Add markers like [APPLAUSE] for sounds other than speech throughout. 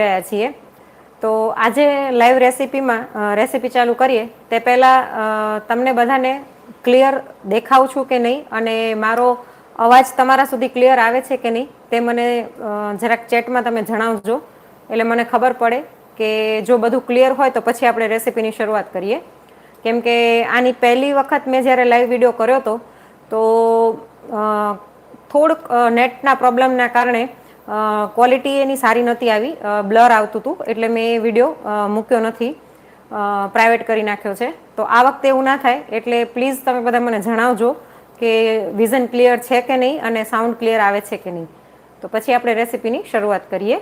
રહ્યા છીએ. તો આજે લાઈવ રેસીપીમાં રેસીપી ચાલુ કરીએ. તે પહેલાં તમને બધાને ક્લિયર દેખાવ છું કે નહીં અને મારો અવાજ તમારા સુધી ક્લિયર આવે છે કે નહીં તે મને જરાક ચેટમાં તમે જણાવજો. એટલે મને ખબર પડે કે જો બધું ક્લિયર હોય તો પછી આપણે રેસીપીની શરૂઆત કરીએ. કેમ કે આની પહેલી વખત મેં જ્યારે લાઈવ વીડિયો કર્યો હતો, તો થોડુંક નેટના પ્રોબ્લેમના કારણે ક્વોલિટી એની સારી નથી આવી. બ્લર આવતું હતું. એટલે મેં એ વીડિયો મૂક્યો નથી. પ્રાઇવેટ કરી નાખ્યો છે. તો આ વખતે એવું ના થાય. એટલે પ્લીઝ તમે બધા મને જણાવજો કે વિઝન ક્લિયર છે કે નહીં અને સાઉન્ડ ક્લિયર આવે છે કે નહીં. તો પછી આપણે રેસીપીની શરૂઆત કરીએ.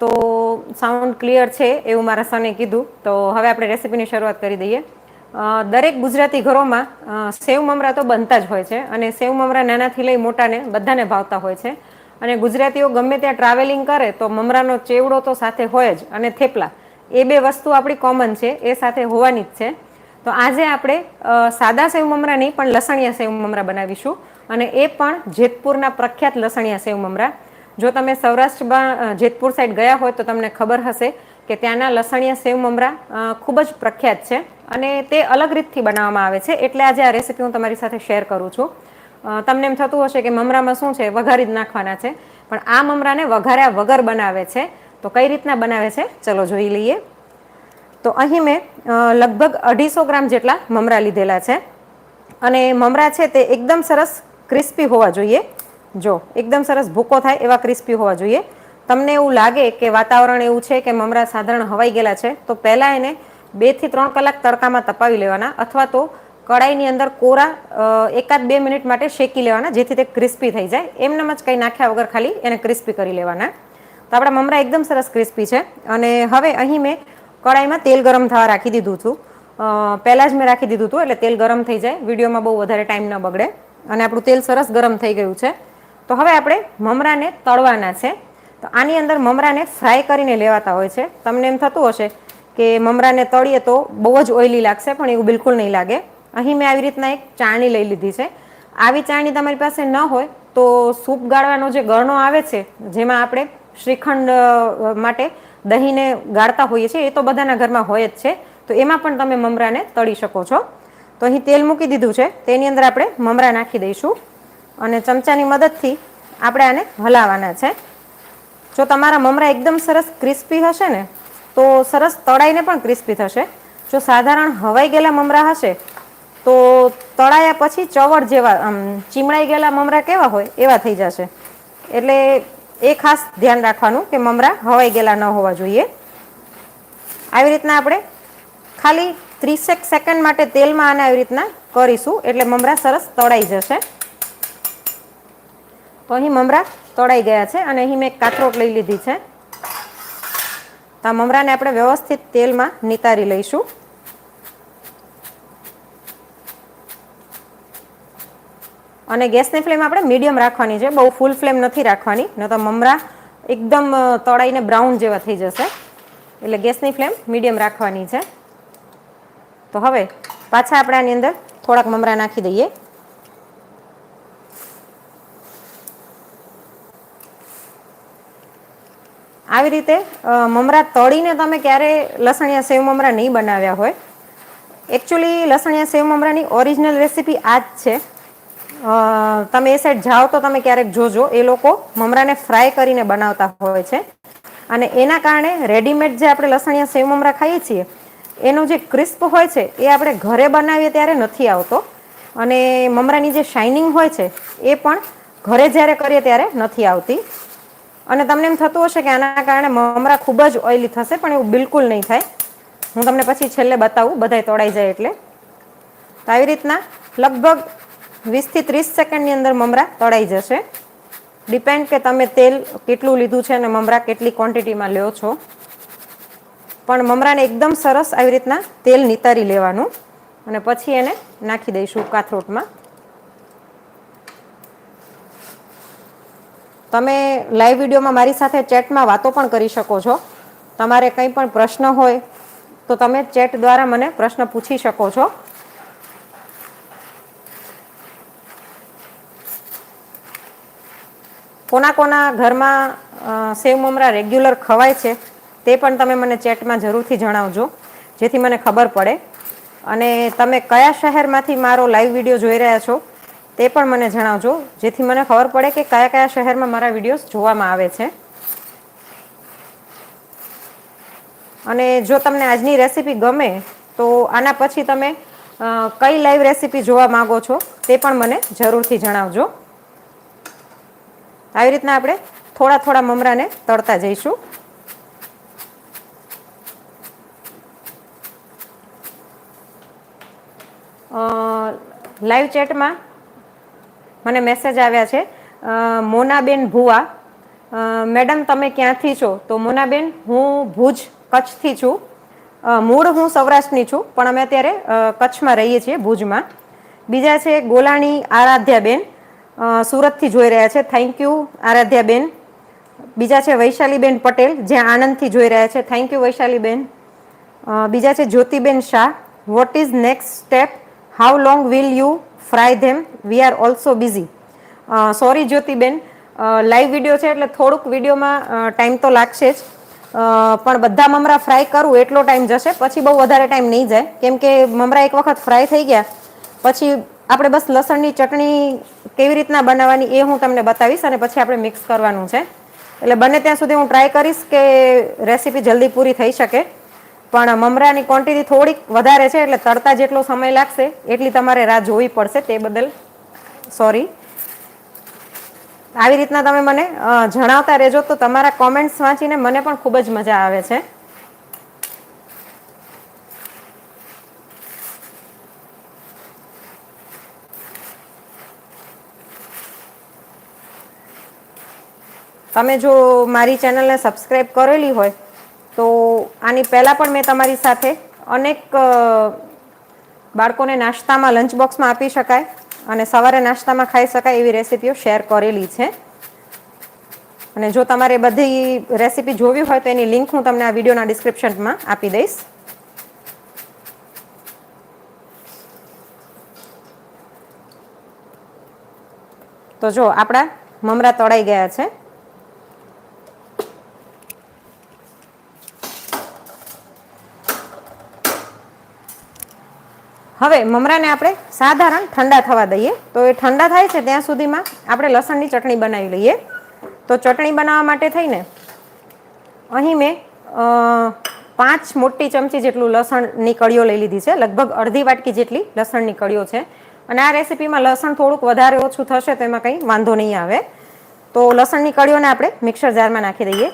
તો સાઉન્ડ ક્લિયર છે એવું મારા સને કીધું. તો હવે આપણે રેસીપીની શરૂઆત કરી દઈએ. દરેક ગુજરાતી ઘરોમાં સેવ મમરા તો બનતા જ હોય છે અને સેવ મમરા નાનાથી લઈ મોટાને બધાને ભાવતા હોય છે. અને ગુજરાતીઓ ગમે ત્યાં ટ્રાવેલિંગ કરે તો મમરાનો ચેવડો તો સાથે હોય જ અને થેપલા. એ બે વસ્તુ આપણી કોમન છે, એ સાથે હોવાની જ છે. તો આજે આપણે સાદા સેવ મમરા નહીં, પણ લસણિયા સેવ મમરા બનાવીશું. અને એ પણ જેતપુરના પ્રખ્યાત લસણિયા સેવ મમરા. જો તમે સૌરાષ્ટ્રમાં જેતપુર સાઈડ ગયા હોય તો તમને ખબર હશે. કે ત્યાંના લસણિયા સેવ મમરા ખૂબ જ પ્રખ્યાત છે અને તે અલગ રીતથી બનાવવામાં આવે છે. એટલે આજે આ રેસીપી હું તમારી સાથે શેર કરું છું. તમને એમ થતું હશે કે મમરામાં શું છે? વઘારી જ નાખવાના છે. પણ આ મમરાને વઘાર્યા વગર બનાવે છે. તો કઈ રીતના બનાવે છે? ચલો જોઈ લઈએ. તો અહીં મેં લગભગ અઢીસો ગ્રામ જેટલા મમરા લીધેલા છે. અને મમરા છે તે એકદમ સરસ ક્રિસ્પી હોવા જોઈએ. જો, એકદમ સરસ ભૂકો થાય એવા ક્રિસ્પી હોવા જોઈએ. તમને એવું લાગે કે વાતાવરણ એવું છે કે મમરા સાધારણ હવાઈ ગયેલા છે, તો પહેલાં એને બેથી ત્રણ કલાક તડકામાં તપાવી લેવાના અથવા તો કડાઈની અંદર કોરા એકાદ બે મિનિટ માટે શેકી લેવાના જેથી તે ક્રિસ્પી થઈ જાય. એમનેમ જ કંઈ નાખ્યા વગર ખાલી એને ક્રિસ્પી કરી લેવાના. તો આપણા મમરા એકદમ સરસ ક્રિસ્પી છે અને હવે અહીં મેં કડાઈમાં તેલ ગરમ થવા રાખી દીધું છું. પહેલાં જ મેં રાખી દીધું હતું એટલે તેલ ગરમ થઈ જાય. વિડીયોમાં બહુ વધારે ટાઈમ ન બગડે અને આપણું તેલ સરસ ગરમ થઈ ગયું છે. તો હવે આપણે મમરાને તળવાના છે. તો આની અંદર મમરાને ફ્રાય કરીને લેવાતા હોય છે. તમને એમ થતું હશે કે મમરાને તળીએ તો બહુ જ ઓઇલી લાગશે, પણ એવું બિલકુલ નહીં લાગે. અહીં મેં આવી રીતના એક ચાણી લઈ લીધી છે. આવી ચાણી તમારી પાસે ન હોય તો સૂપ ગાળવાનો જે ગરણો આવે છે, જેમાં આપણે શ્રીખંડ માટે દહીંને ગાળતા હોઈએ છીએ, એ તો બધાના ઘરમાં હોય જ છે. તો એમાં પણ તમે મમરાને તળી શકો છો. તો અહીં તેલ મૂકી દીધું છે. તેની અંદર આપણે મમરા નાખી દઈશું. અને ચમચાની મદદથી આપણે આને હલાવવાના છે. જો તમારા મમરા એકદમ સરસ ક્રિસ્પી હશે ને, તો સરસ તળાઈને પણ ક્રિસ્પી થશે. જો સાધારણ હવાઈ ગયેલા મમરા હશે, તો તળાયા પછી ચવડ જેવા, આમ ચીમડાઈ ગયેલા મમરા કેવા હોય એવા થઈ જશે. એટલે એ ખાસ ધ્યાન રાખવાનું કે મમરા હવાઈ ગયેલા ન હોવા જોઈએ. આવી રીતના આપણે ખાલી ત્રીસેક સેકન્ડ માટે તેલમાં આને આવી રીતના કરીશું, એટલે મમરા સરસ તળાઈ જશે. તો અહીં મમરા તળાઈ ગયા છે અને અહીં મેં કાથરોટ લઈ લીધી છે. તો આ મમરાને આપણે વ્યવસ્થિત તેલમાં નિતારી લઈશું. અને ગેસની ફ્લેમ આપણે મીડિયમ રાખવાની છે. બહુ ફૂલ ફ્લેમ નથી રાખવાની. ન તો મમરા એકદમ તળાઈને બ્રાઉન જેવા થઈ જશે. એટલે ગેસની ફ્લેમ મીડિયમ રાખવાની છે. તો હવે પાછા આપણે આની અંદર થોડાક મમરા નાખી દઈએ. આવી રીતે મમરા તળીને તમે ક્યારે લસણિયા સેવ મમરા નહીં બનાવ્યા હોય. એકચ્યુઅલી લસણિયા સેવ મમરાની ઓરિજિનલ રેસીપી આ જ છે. તમે એ સાઈડ જાઓ તો તમે ક્યારેક જોજો. એ લોકો મમરાને ફ્રાય કરીને બનાવતા હોય છે. અને એના કારણે રેડીમેડ જે આપણે લસણિયા સેવ મમરા ખાઈએ છીએ, એનો જે ક્રિસ્પ હોય છે, એ આપણે ઘરે બનાવીએ ત્યારે નથી આવતો. અને મમરાની જે શાઇનિંગ હોય છે, એ પણ ઘરે જ્યારે કરીએ ત્યારે નથી આવતી. અને તમને એમ થતું હશે કે આના કારણે મમરા ખૂબ જ ઓઇલી થશે, પણ એવું બિલકુલ નહીં થાય. હું તમને પછી છેલ્લે બતાવું, બધાય તોડાઈ જાય એટલે. તો આવી રીતના લગભગ વીસથી ત્રીસ સેકન્ડની અંદર મમરા તળાઈ જશે. ડિપેન્ડ કે તમે તેલ કેટલું લીધું છે અને મમરા કેટલી ક્વોન્ટિટીમાં લ્યો છો. પણ મમરાને એકદમ સરસ આવી રીતના તેલ નિતારી લેવાનું. અને પછી એને નાખી દઈશું કાથરોટમાં. તમે લાઈવ વિડીયોમાં મારી સાથે ચેટમાં વાતો પણ કરી શકો છો. તમારે કંઈ પણ પ્રશ્ન હોય, તો તમે ચેટ દ્વારા મને પ્રશ્ન પૂછી શકો છો. કોના કોના ઘરમાં સેવ મમરા રેગ્યુલર ખવાય છે, તે પણ તમે મને ચેટમાં જરૂરથી જણાવજો, જેથી મને ખબર પડે. અને તમે કયા શહેરમાંથી મારો લાઈવ વીડિયો જોઈ રહ્યા છો તે પણ મને જણાવજો, જેથી મને ખબર પડે કે કયા કયા શહેરમાં મારા વિડીયોઝ જોવામાં આવે છે. અને જો તમને આજની રેસીપી ગમે, તો આના પછી તમે કઈ લાઈવ રેસીપી જોવા માંગો છો, તે પણ મને જરૂરથી જણાવજો. આવી રીતના આપણે થોડા થોડા મમરાને તળતા જઈશું. લાઈવ ચેટમાં મને મેસેજ આવ્યા છે મોનાબેન ભુવા. મેડમ, તમે ક્યાંથી છો? તો મોનાબેન, હું ભુજ કચ્છથી છું. મૂળ હું સૌરાષ્ટ્રની છું, પણ અમે અત્યારે કચ્છમાં રહીએ છીએ, ભુજમાં. બીજા છે ગોલાણી આરાધ્યાબેન. સુરતથી જોઈ રહ્યા છે. થેન્ક યુ આરાધ્યાબેન. બીજા છે વૈશાલીબેન પટેલ જે આણંદથી જોઈ રહ્યા છે. થેન્ક યુ વૈશાલીબેન. બીજા છે Jyotiben Shah. What is next step how long will you fry them we are also busy sorry Jyotiben live video છે એટલે થોડુંક વિડીયોમાં ટાઈમ તો લાગશે જ. પણ બધા મમરા ફ્રાય કરું, એટલો ટાઈમ જશે. પછી બહુ વધારે ટાઈમ નહીં જાય. કેમ કે મમરા એક વખત ફ્રાય થઈ ગયા. પછી આપણે બસ લસણની ચટણી કેવી રીતના બનાવવાની એ હું તમને બતાવીશ અને પછી આપણે મિક્સ કરવાનું છે. એટલે બને ત્યાં સુધી હું ટ્રાય કરીશ કે રેસીપી જલ્દી પૂરી થઈ શકે. પણ મમરાની ક્વોન્ટિટી થોડીક વધારે છે, એટલે તળતા જેટલો સમય લાગશે, એટલી તમારે રાહ જોવી પડશે તે બદલ સોરી આવી રીતના તમે મને જણાવતા રહેજો તો તમારા કોમેન્ટ્સ વાંચીને મને પણ ખૂબ જ મજા આવે છે. તમે જો મારી ચેનલને સબસ્ક્રાઈબ કરેલી હોય તો આની પહેલાં પણ મેં તમારી સાથે અનેક બાળકોને નાસ્તામાં લંચ બોક્સમાં આપી શકાય અને સવારે નાસ્તામાં ખાઈ શકાય એવી રેસીપીઓ શેર કરેલી છે. અને જો તમારે બધી રેસીપી જોવી હોય તો એની લિંક હું તમને આ વિડીયોના ડિસ્ક્રિપ્શનમાં આપી દઈશ. તો જો આપણા મમરા તળાઈ ગયા છે. હવે મમરાને આપણે સાધારણ ઠંડા થવા દઈએ. તો એ ઠંડા થાય છે ત્યાં સુધીમાં આપણે લસણની ચટણી બનાવી લઈએ. તો ચટણી બનાવવા માટે થઈને અહીં મેં પાંચ મોટી ચમચી જેટલું લસણની કળીઓ લઈ લીધી છે. લગભગ અડધી વાટકી જેટલી લસણની કળીઓ છે. અને આ રેસીપીમાં લસણ થોડુંક વધારે ઓછું થશે તો એમાં કંઈ વાંધો નહીં આવે. તો લસણની કળીઓને આપણે મિક્સર જારમાં નાખી દઈએ.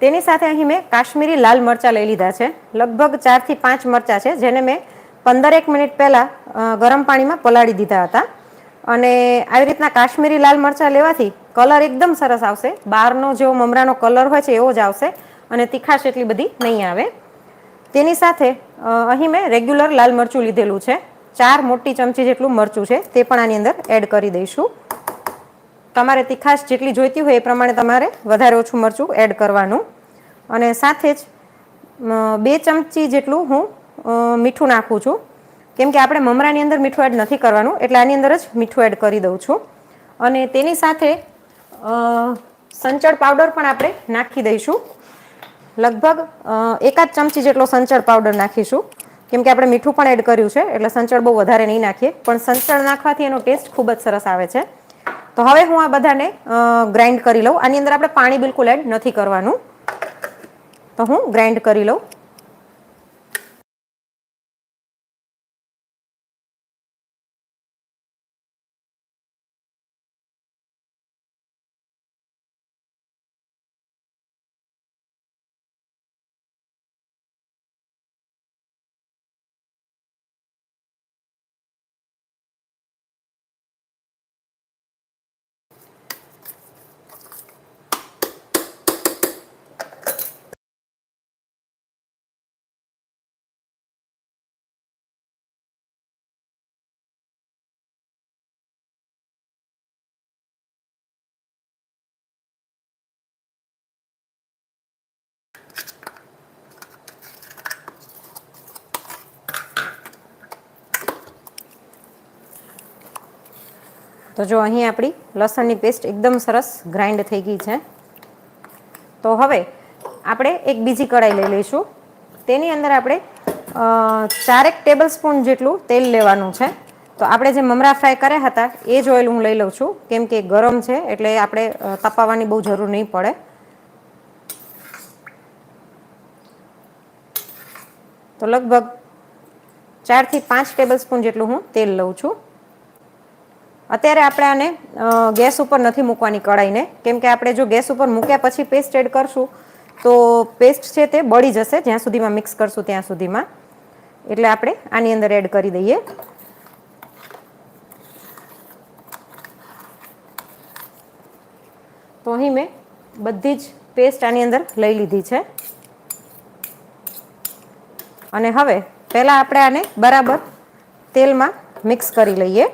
તેની સાથે અહીં મેં કાશ્મીરી લાલ મરચાં લઈ લીધા છે. લગભગ ચારથી પાંચ મરચાં છે, જેને મેં પંદરેક મિનિટ પહેલાં ગરમ પાણીમાં પલાળી દીધા હતા. અને આવી રીતના કાશ્મીરી લાલ મરચાં લેવાથી કલર એકદમ સરસ આવશે. બહારનો જેવો મમરાનો કલર હોય છે, એવો જ આવશે અને તીખાશ એટલી બધી નહીં આવે. તેની સાથે અહીં મેં રેગ્યુલર લાલ મરચું લીધેલું છે. ચાર મોટી ચમચી જેટલું મરચું છે, તે પણ આની અંદર એડ કરી દઈશું. તમારે તીખાશ જેટલી જોઈતી હોય એ પ્રમાણે તમારે વધારે ઓછું મરચું એડ કરવાનું. અને સાથે જ બે ચમચી જેટલું હું મીઠું નાખું છું. કેમ કે આપણે મમરાની અંદર મીઠું એડ નથી કરવાનું, એટલે આની અંદર જ મીઠું એડ કરી દઉં છું. અને તેની સાથે સંચળ પાવડર પણ આપણે નાખી દઈશું. લગભગ એકાદ ચમચી જેટલો સંચળ પાવડર નાખીશું. કેમ કે આપણે મીઠું પણ એડ કર્યું છે, એટલે સંચળ બહુ વધારે નહીં નાખીએ. પણ સંચળ નાખવાથી એનો ટેસ્ટ ખૂબ જ સરસ આવે છે. તો હવે હું આ બધાને ગ્રાઇન્ડ કરી લઉં. આની અંદર આપણે પાણી બિલકુલ એડ નથી કરવાનું. તો હું ગ્રાઇન્ડ કરી લઉં. તો જો અહીં આપણી લસણની પેસ્ટ એકદમ સરસ ગ્રાઇન્ડ થઈ ગઈ છે. તો હવે આપણે એક બીજી કઢાઈ લઈ લઈશું. તેની અંદર આપણે ચારેક ટેબલ સ્પૂન જેટલું તેલ લેવાનું છે. તો આપણે જે મમરા ફ્રાય કર્યા હતા, એ જ ઓઇલ હું લઈ લઉં છું, કેમ કે ગરમ છે એટલે આપણે તપાવવાની બહુ જરૂર નહીં પડે. તો લગભગ ચારથી પાંચ ટેબલ સ્પૂન જેટલું હું તેલ લઉં છું. અત્યારે આપણે આને ગેસ ઉપર નથી મૂકવાની કઢાઈને. કેમ કે આપણે જો ગેસ ઉપર મૂક્યા પછી પેસ્ટ એડ કરશું, તો પેસ્ટ છે તે બળી જશે જ્યાં સુધીમાં મિક્સ કરશું ત્યાં સુધીમાં. એટલે આપણે આની અંદર એડ કરી દઈએ. તો અહીં મેં બધી જ પેસ્ટ આની અંદર લઈ લીધી છે. અને હવે પહેલાં આપણે આને બરાબર તેલમાં મિક્સ કરી લઈએ.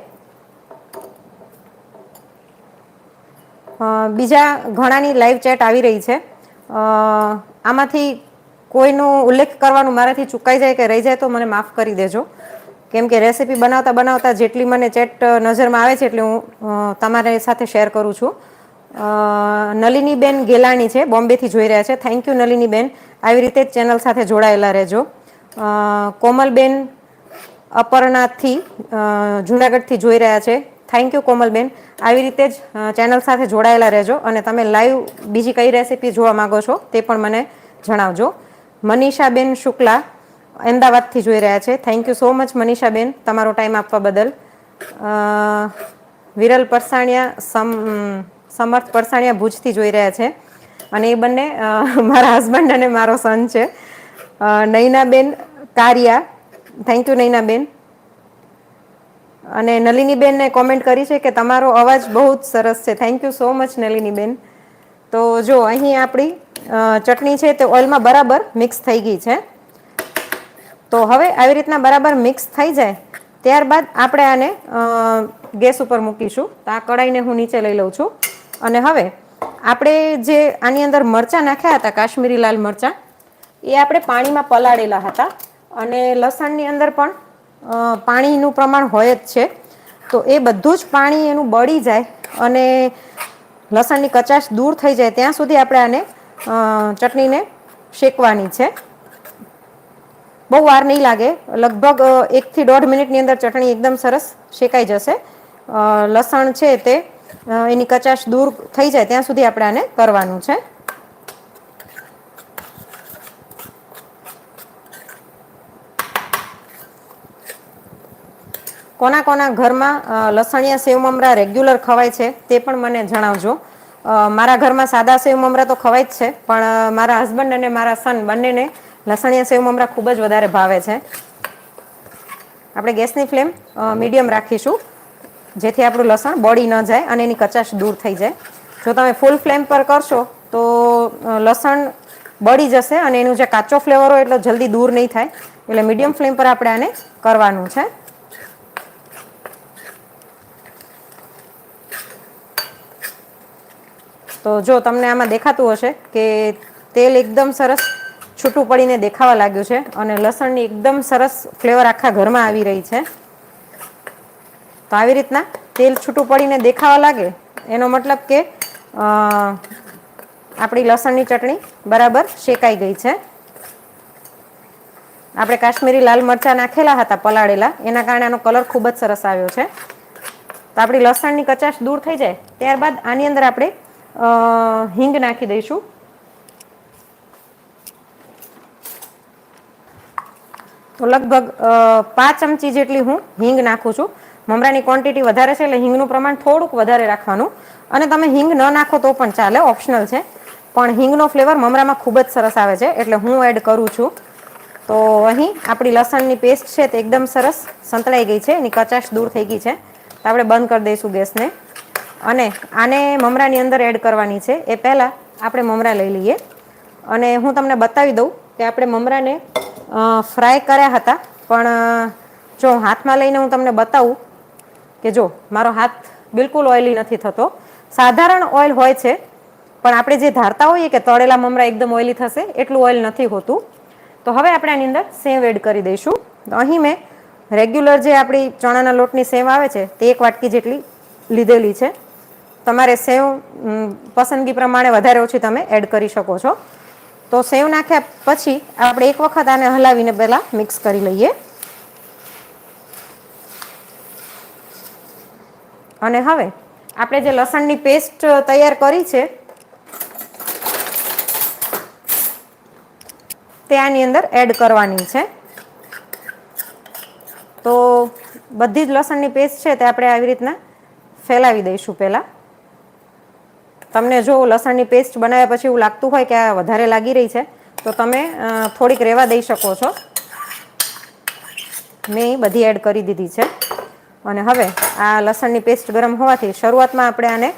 બીજા ઘણાની લાઈવ ચેટ આવી રહી છે. આમાંથી કોઈનો ઉલ્લેખ કરવાનું મારાથી ચૂકાઈ જાય કે રહી જાય તો મને માફ કરી દેજો. કેમ કે રેસીપી બનાવતા બનાવતા જેટલી મને ચેટ નજરમાં આવે છે એટલી હું તમારી સાથે શેર કરું છું. નલિનીબેન ગેલાણી છે, બોમ્બેથી જોઈ રહ્યા છે. થેન્ક યુ નલિનીબેન. આવી રીતે જ ચેનલ સાથે જોડાયેલા રહેજો. કોમલબેન અપર્ણાથી જુનાગઢથી જોઈ રહ્યા છે. થેન્ક યુ કોમલબેન આવી રીતે જ ચેનલ સાથે જોડાયેલા રહેજો અને તમે લાઈવ બીજી કઈ રેસીપી જોવા માગો છો તે પણ મને જણાવજો. મનીષાબેન શુક્લા અમદાવાદથી જોઈ રહ્યા છે. થેન્ક યુ સો મચ મનીષાબેન, તમારો ટાઈમ આપવા બદલ. વિરલ પરસાણિયા સમ, સમર્થ પરસાણિયા ભુજથી જોઈ રહ્યા છે. અને એ બંને મારા હસબન્ડ અને મારો સન છે. નૈનાબેન કારિયા. Thank you Nainaben. અને નલિનીબેનને કોમેન્ટ કરી છે કે તમારો અવાજ બહુ જ સરસ છે. Thank you so much નલિનીબેન. તો જો, અહીં આપણી ચટણી છે તે ઓઇલમાં બરાબર મિક્સ થઈ ગઈ છે. તો હવે આવી રીતના બરાબર મિક્સ થઈ જાય, ત્યારબાદ આપણે આને ગેસ ઉપર મૂકીશું. તો આ કડાઈને હું નીચે લઈ લઉં છું. અને હવે આપણે જે આની અંદર મરચાં નાખ્યા હતા, કાશ્મીરી લાલ મરચાં, એ આપણે પાણીમાં પલાળેલા હતા. અને લસણની અંદર પણ પાણીનું પ્રમાણ હોય જ છે. તો એ બધું જ પાણી એનું બળી જાય અને લસણની કચાશ દૂર થઈ જાય ત્યાં સુધી આપણે આને ચટણીને શેકવાની છે. બહુ વાર નહીં લાગે. લગભગ એકથી દોઢ મિનિટની અંદર ચટણી એકદમ સરસ શેકાઈ જશે. લસણ છે તે એની કચાશ દૂર થઈ જાય ત્યાં સુધી આપણે આને કરવાનું છે. કોના કોના ઘરમાં લસણિયા સેવ મમરા રેગ્યુલર ખવાય છે તે પણ મને જણાવજો. મારા ઘરમાં સાદા સેવ મમરા તો ખવાય જ છે, પણ મારા હસબન્ડ અને મારા સન બંનેને લસણિયા સેવ મમરા ખૂબ જ વધારે ભાવે છે. આપણે ગેસની ફ્લેમ મીડિયમ રાખીશું, જેથી આપણું લસણ બળી ન જાય અને એની કચાશ દૂર થઈ જાય. જો તમે ફૂલ ફ્લેમ પર કરશો, તો લસણ બળી જશે અને એનું જે કાચો ફ્લેવર હોય એટલો જલ્દી દૂર નહીં થાય. એટલે મીડિયમ ફ્લેમ પર આપણે આને કરવાનું છે. તો જો તમને આમાં દેખાતું હશે કે તેલ એકદમ સરસ છૂટું પડીને દેખાવા લાગ્યું છે અને લસણની એકદમ સરસ ફ્લેવર આખા ઘરમાં આવી રહી છે. તો આવી રીતના તેલ છૂટું પડીને દેખાવા લાગે, એનો મતલબ કે આપણી લસણની ચટણી બરાબર શેકાઈ ગઈ છે. આપણે કાશ્મીરી લાલ મરચાં નાખેલા હતા પલાળેલા, એના કારણે આનો કલર ખૂબ જ સરસ આવ્યો છે. તો આપણી લસણની કચાશ દૂર થઈ જાય, ત્યારબાદ આની અંદર આપણે હિંગ નાખી દઈશું. તો લગભગ પાંચ ચમચી જેટલી હું હિંગ નાખું છું. મમરાની ક્વોન્ટિટી વધારે છે એટલે હિંગનું પ્રમાણ થોડુંક વધારે રાખવાનું. અને તમે હિંગ ન નાખો તો પણ ચાલે ઓપ્શનલ છે. પણ હિંગનો ફ્લેવર મમરામાં ખૂબ જ સરસ આવે છે, એટલે હું એડ કરું છું. તો અહીં આપણી લસણની પેસ્ટ છે તે એકદમ સરસ સંતળાઈ ગઈ છે, એની કચાશ દૂર થઈ ગઈ છે. આપણે બંધ કરી દઈશું ગેસને. અને આને મમરાની અંદર એડ કરવાની છે. એ પહેલાં આપણે મમરા લઈ લઈએ. અને હું તમને બતાવી દઉં કે આપણે મમરાને ફ્રાય કર્યા હતા. પણ જો હાથમાં લઈને હું તમને બતાવું કે જો, મારો હાથ બિલકુલ ઓઇલી નથી થતો. સાધારણ ઓઇલ હોય છે, પણ આપણે જે ધારતા હોઈએ કે તળેલા મમરા એકદમ ઓઇલી થશે, એટલું ઓઇલ નથી હોતું. તો હવે આપણે આની અંદર સેવ એડ કરી દઈશું. તો અહીં મેં રેગ્યુલર જે આપણી ચણાના લોટની સેવ આવે છે, તે એક વાટકી જેટલી લીધેલી છે. તમારે સેવ પસંદગી પ્રમાણે વધારે ઓછી તમે એડ કરી શકો છો. તો સેવ નાખ્યા પછી આપણે એક વખત આને હલાવીને પહેલાં મિક્સ કરી લઈએ. અને હવે આપણે જે લસણની પેસ્ટ તૈયાર કરી છે, તે આની અંદર એડ કરવાની છે. તો બધી જ લસણની પેસ્ટ છે તે આપણે આવી રીતના ફેલાવી દઈશું પહેલાં. તમને જો લસણની પેસ્ટ બનાવ્યા પછી એવું લાગતું હોય કે આ વધારે લાગી રહી છે, તો તમે થોડીક રહેવા દઈ શકો છો. મેં બધી એડ કરી દીધી છે. અને હવે આ લસણની પેસ્ટ ગરમ હોવાથી શરૂઆતમાં આપણે આને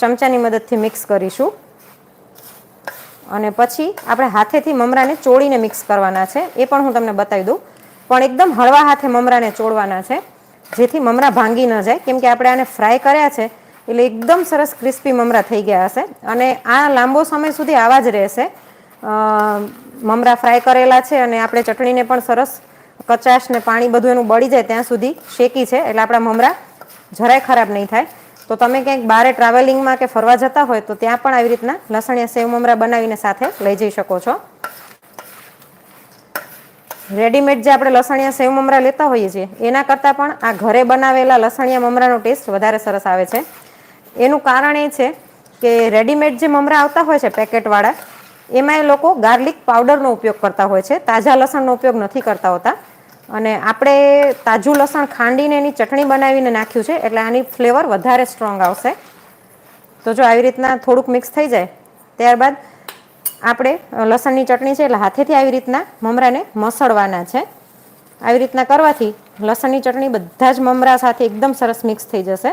ચમચાની મદદથી મિક્સ કરીશું. અને પછી આપણે હાથેથી મમરાને ચોળીને મિક્સ કરવાના છે. એ પણ હું તમને બતાવી દઉં. પણ એકદમ હળવા હાથે મમરાને ચોળવાના છે, જેથી મમરા ભાંગી ન જાય. કેમ કે આપણે આને ફ્રાય કર્યા છે એટલે એકદમ સરસ ક્રિસ્પી મમરા થઈ ગયા હશે. અને આ લાંબો સમય સુધી આવા જ રહેશે. મમરા ફ્રાય કરેલા છે અને આપણે ચટણીને પણ સરસ કચાશ ને પાણી બધું એનું બળી જાય ત્યાં સુધી શેકી છે. એટલે આપણા મમરા જરાય ખરાબ નહીં થાય. તો તમે ક્યાંક બારે ટ્રાવેલિંગમાં કે ફરવા જતા હોય તો ત્યાં પણ આવી રીતના લસણિયા સેવ મમરા બનાવીને સાથે લઈ જઈ શકો છો. રેડીમેડ જે આપણે લસણિયા સેવ મમરા લેતા હોઈએ છીએ, એના કરતાં પણ આ ઘરે બનાવેલા લસણિયા મમરાનો ટેસ્ટ વધારે સરસ આવે છે. એનું કારણ એ છે કે રેડીમેડ જે મમરા આવતા હોય છે પેકેટવાળા એમાં એ લોકો ગાર્લિક પાવડરનો ઉપયોગ કરતા હોય છે. તાજા લસણનો ઉપયોગ નથી કરતા હોતા. અને આપણે તાજું લસણ ખાંડીને એની ચટણી બનાવીને નાખ્યું છે, એટલે આની ફ્લેવર વધારે સ્ટ્રોંગ આવશે. તો જો આવી રીતના થોડુંક મિક્સ થઈ જાય, ત્યારબાદ આપણે લસણની ચટણી છે એટલે હાથેથી આવી રીતના મમરાને મસળવાના છે. આવી રીતના કરવાથી લસણની ચટણી બધા જ મમરા સાથે એકદમ સરસ મિક્સ થઈ જશે.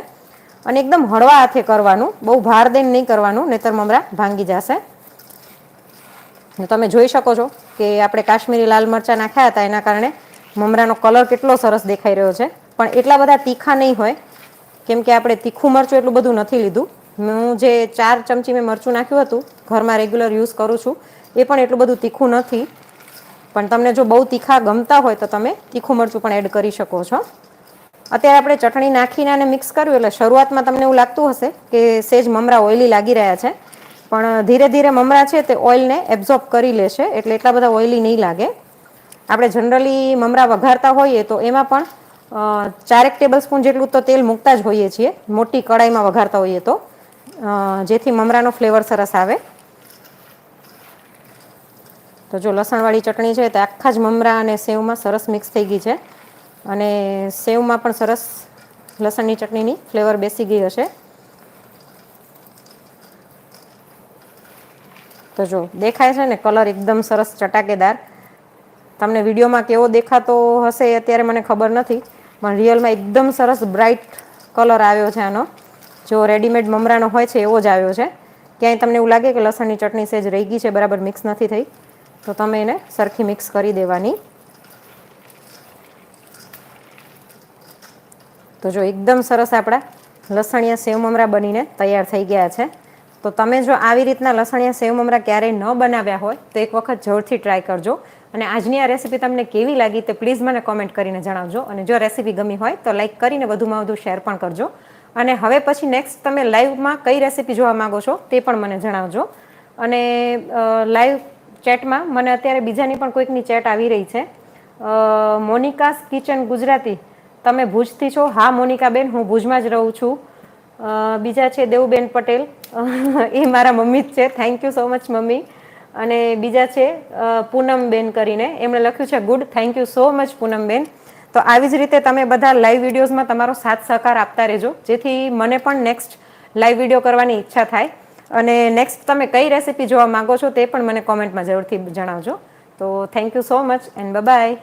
અને એકદમ હળવા હાથે કરવાનું. બહુ ભાર દઈને નહીં કરવાનું, નહીતર મમરા ભાંગી જશે. તમે જોઈ શકો છો કે આપણે કાશ્મીરી લાલ મરચાં નાખ્યા હતા, એના કારણે મમરાનો કલર કેટલો સરસ દેખાઈ રહ્યો છે. પણ એટલા બધા તીખા નહીં હોય, કેમ કે આપણે તીખું મરચું એટલું બધું નથી લીધું. હું જે ચાર ચમચી મેં મરચું નાખ્યું હતું, ઘરમાં રેગ્યુલર યુઝ કરું છું, એ પણ એટલું બધું તીખું નથી. પણ તમને જો બહુ તીખા ગમતા હોય તો તમે તીખું મરચું પણ એડ કરી શકો છો. અત્યારે આપણે ચટણી નાખીને આને મિક્સ કર્યું એટલે શરૂઆતમાં તમને એવું લાગતું હશે કે સેજ મમરા ઓઇલી લાગી રહ્યા છે. પણ ધીરે ધીરે મમરા છે તે ઓઇલને એબ્ઝોર્બ કરી લેશે એટલે એટલા બધા ઓઇલી નહીં લાગે. આપણે જનરલી મમરા વઘારતા હોઈએ તો એમાં પણ ચારેક ટેબલ સ્પૂન જેટલું તો તેલ મૂકતા જ હોઈએ છીએ. મોટી કડાઈમાં વઘારતા હોઈએ તો. જેથી મમરાનો ફ્લેવર સરસ આવે. તો જો લસણવાળી ચટણી છે તે આખા જ મમરા અને સેવમાં સરસ મિક્સ થઈ ગઈ છે. અને સેવમાં પણ સરસ લસણની ચટણીની ફ્લેવર બેસી ગઈ હશે. તો જો, દેખાય છે ને કલર એકદમ સરસ ચટાકેદાર. તમને વિડીયોમાં કેવો દેખાતો હશે અત્યારે મને ખબર નથી, પણ રિયલમાં એકદમ સરસ બ્રાઇટ કલર આવ્યો છે આનો. જો રેડીમેડ મમરાનો હોય છે એવો જ આવ્યો છે. ક્યાંય તમને એવું લાગે કે લસણની ચટણી સેજ રહી ગઈ છે, બરાબર મિક્સ નથી થઈ, તો તમે એને સરખી મિક્સ કરી દેવાની. તો જો એકદમ સરસ આપણા લસણિયા સેવ મમરા બનીને તૈયાર થઈ ગયા છે. તો તમે જો આવી રીતના લસણિયા સેવ મમરા ક્યારેય ન બનાવ્યા હોય, તો એક વખત જરૂરથી ટ્રાય કરજો. અને આજની આ રેસીપી તમને કેવી લાગી તે પ્લીઝ મને કોમેન્ટ કરીને જણાવજો. અને જો રેસીપી ગમી હોય, તો લાઇક કરીને વધુમાં વધુ શેર પણ કરજો. અને હવે પછી નેક્સ્ટ તમે લાઈવમાં કઈ રેસીપી જોવા માગો છો તે પણ મને જણાવજો. અને લાઈવ ચેટમાં મને અત્યારે બીજાની પણ કોઈકની ચેટ આવી રહી છે. મોનિકાસ કિચન ગુજરાતી તમે ભુજથી છો? હા, મોનિકાબેન, હું ભુજમાં જ રહું છું. બીજા છે દેવુબેન પટેલ. [LAUGHS] એ મારા મમ્મી જ છે. Thank you so much mummy. અને બીજા છે પૂનમબેન કરીને. એમણે લખ્યું છે good thank you so much Poonamben. તો આવી જ રીતે તમે બધા લાઈવ વિડીયોઝમાં તમારો સાથ સહકાર આપતા રહેજો. જેથી મને પણ નેક્સ્ટ લાઈવ વીડિયો કરવાની ઈચ્છા થાય. અને નેક્સ્ટ તમે કઈ રેસીપી જોવા માંગો છો તે પણ મને કોમેન્ટમાં જરૂરથી જણાવજો. તો thank you so much and bye